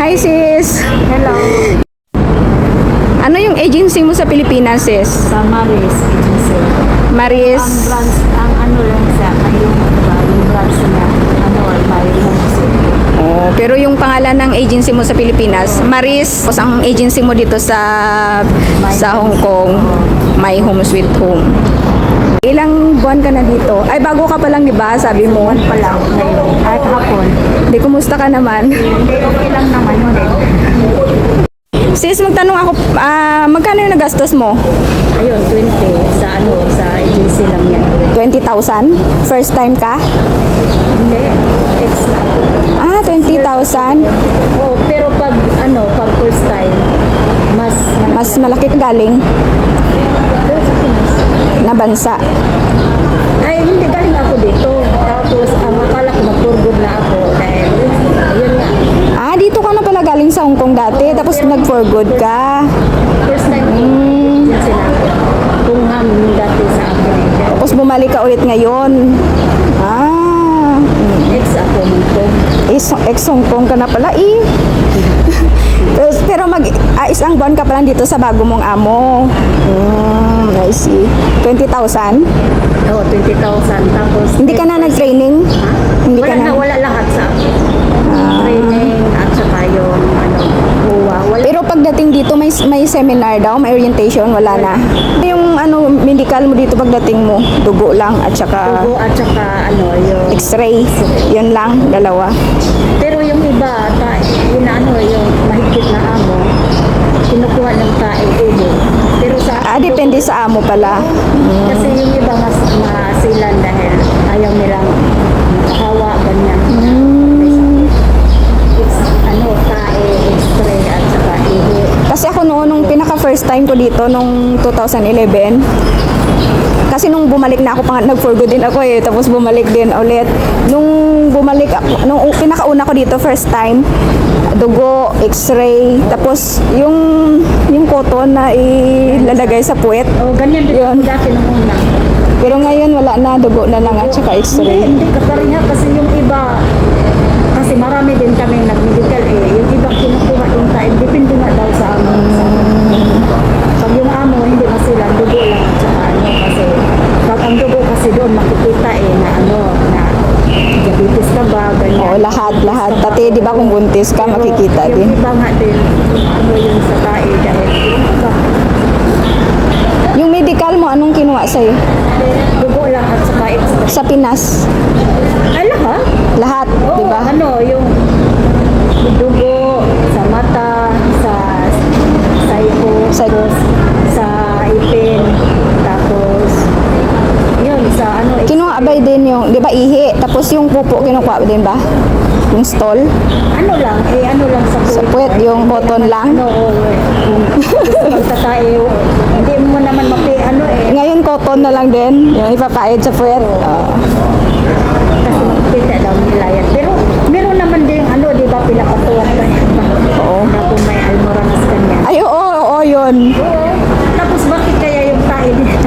Hi sis! Hello. Ano yung agency mo sa Pilipinas sis? Sa Maris Agency. Ang Maris? branch, ang ano lang may yung, diba, yung branch niya, ano, homesit. Oh, pero yung pangalan ng agency mo sa Pilipinas, Maris, tapos ang agency mo dito sa sa Hong Kong, My Home Sweet Home. Ilang buwan ka na dito? Ay, bago ka pa lang, di ba? Sabi mo. Pa lang, ngayon, kahit hapon. Di, kumusta ka naman? Hindi, okay lang naman yun eh. Sis, magtanong ako, ah, magkano yung nagastos mo? Ayun, 20 sa ano, sa agency lang yan. 20,000? First time ka? Hindi, na. Ah, 20,000? Oh, pero pag, ano, pag first time, mas, Mas malaki galing doon sa Pinas. na bansa. Ay, hindi galing ako dito. Tapos, ang akala ko mag-tour na ako dahil, ayun nga, Ah, dito ka na pala galing sa Hong Kong dati, tapos nag-for good ka. First time mm. sila. Kung ham dati sa akin. Tapos bumalik ka ulit ngayon. Ah, Ex ako dito. ex-Hong Kong ka na pala eh. Pero mag, ah, isang buwan ka pa lang dito sa bago mong amo. Hmm, I see. 20,000? Oo, 20,000. Tapos, Hindi ka na nag-training? Ha? Hindi wala ka na? na, wala lahat sa akin. Training at saka yung, ano. Wala. Pero pagdating dito, may, may seminar daw, may orientation, wala na. Yung ano, medical mo dito pagdating mo, dugo lang at saka Dugo at saka, ano, yung, x-ray. Yun lang, dalawa. pero yung iba, ta, yun na, ano, yung mahigpit na amo, kinukuha ng tae, ubo. Pero sa Ah, depende sa amo pala. Kasi yung iba mas masilan dahil ayaw nilang makahawa, ganyan. It's, ano, tae, x-ray, at saka ihi. Kasi ako noon, nung pinaka first time ko dito, nung 2011, kasi nung bumalik na ako, pang, nag-for good din ako eh, tapos bumalik din ulit. Nung bumalik ako, nung pinakauna ko dito, first time, dugo, x-ray, tapos yung, yung cotton na ilalagay sa puwet. O, ganyan din Yun. dati nung una. Pero ngayon wala na, dugo na lang at saka Hindi, x-ray. hindi kapareha kasi yung iba, kasi marami din kami nag-medical eh. Yung iba kinukuha yung tae, depende nga daw sa amo. Sa Pag yung amo, hindi masilan, dugo lang at saka ano kasi pag ang dugo kasi doon makikita eh na ano, na diabetes ka ba, ganyan. Oo, lahat, lahat. Ba kung buntis ka, Pero makikita yung din. iba nga din, ano yun sa tae dahil yung iba, Yung medical mo, anong kinuha sa'yo? dugo lang at saka extra. Sa Pinas, Ay, lahat? lahat, Oo, di ba? ano, yung dugo, sa mata, sa Sa- tapos sa ipin, tapos, yun, sa ano, Kinuha ba din yung, di ba, ihi? Tapos yung pupo, kinuha din ba? Yung stall? ano lang, eh, ano lang sa Sa puwet, yung button lang? Ano, kung gusto magtatae, hindi mo naman mapi, ano eh, Ngayon, cotton na lang din. Yung ipapahid sa puwet. Oo. kasi makikita daw nila yan. Pero, meron naman din, ano, di ba, pinapatuwa ka Oo. Na kung may almoranas kanya. Ay, oo, oo, yun. Oo. Tapos bakit kaya yung niya?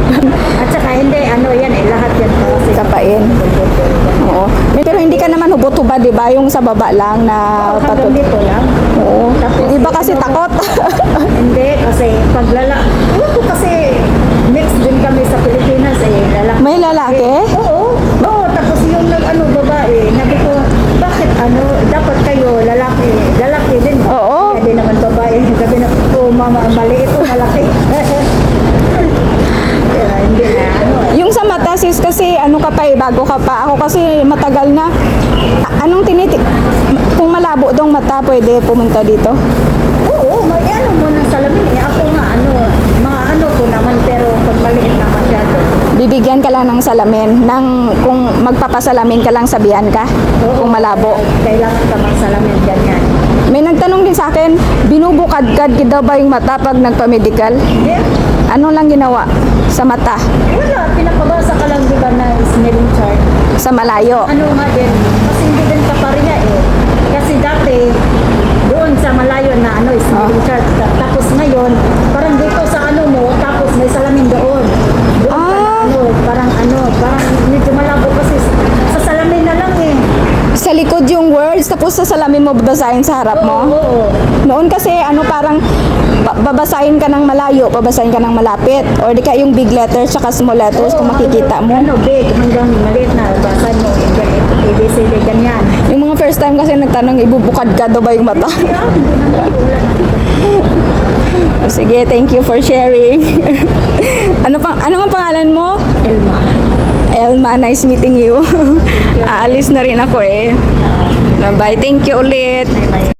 At saka hindi, ano yan eh, lahat yan kasi. Kapain. Oo. Pero hindi ka naman hubot-hubad, di ba? Yung sa baba lang na Hanggang patut. dito lang. Oo. Tapos, iba kasi takot. hindi, kasi paglala. Ewan ko kasi, mix din kami sa Pilipinas eh. Lalaki. May lalaki? Oo. Oo, tapos yung nag ano babae, nabi ko, bakit ano, dapat kayo lalaki, lalaki din. Oo. Hindi naman babae. Sabi na, oh mama, mali ito, malaki. Kaya hindi na, ano, Yung sa mata, sis, kasi ano ka pa eh, bago ka pa. Ako kasi matagal na. Anong tinitik... Kung malabo dong mata, pwede pumunta dito? Oo, may ano mo ng salamin eh. Ako nga, ano, mga ano ko naman, pero pag maliit na masyado. Bibigyan ka lang ng salamin. Ng, kung magpapasalamin ka lang, sabihan ka. Oo, Kung malabo. Kailangan ka ng salamin ganyan. May nagtanong din sa akin, binubukad-kad daw ba yung mata pag nagpa-medical? Yeah. Ano lang ginawa sa mata? Wala, pinapabasa ka lang diba na smelling chart. Sa malayo? Ano nga din, kasi hindi din kapareha eh. Kasi dati, doon sa malayo na ano, smelling chart. Ta- Tapos ngayon, parang dito sa ano mo, tapos may salamin doon. Doon ka na Ah. ano, parang ano, parang medyo malabo kasi sa salamin na lang eh. Sa likod yung words, tapos sa salamin mo basahin sa harap mo? Oo. Noon kasi ano parang ba- babasahin ka ng malayo, babasahin ka ng malapit. Or di ka yung big letters tsaka small letters kung makikita mo. Ano, big, hanggang maliit na, basa mo, ganito, ABCD, ganyan. Yung mga first time kasi nagtanong, ibubukad ka daw ba yung mata? Ulan. Sige, thank you for sharing. ano pang ano ang pangalan mo? Elma. Elma, nice meeting you. Aalis na rin ako eh. Bye, thank you ulit.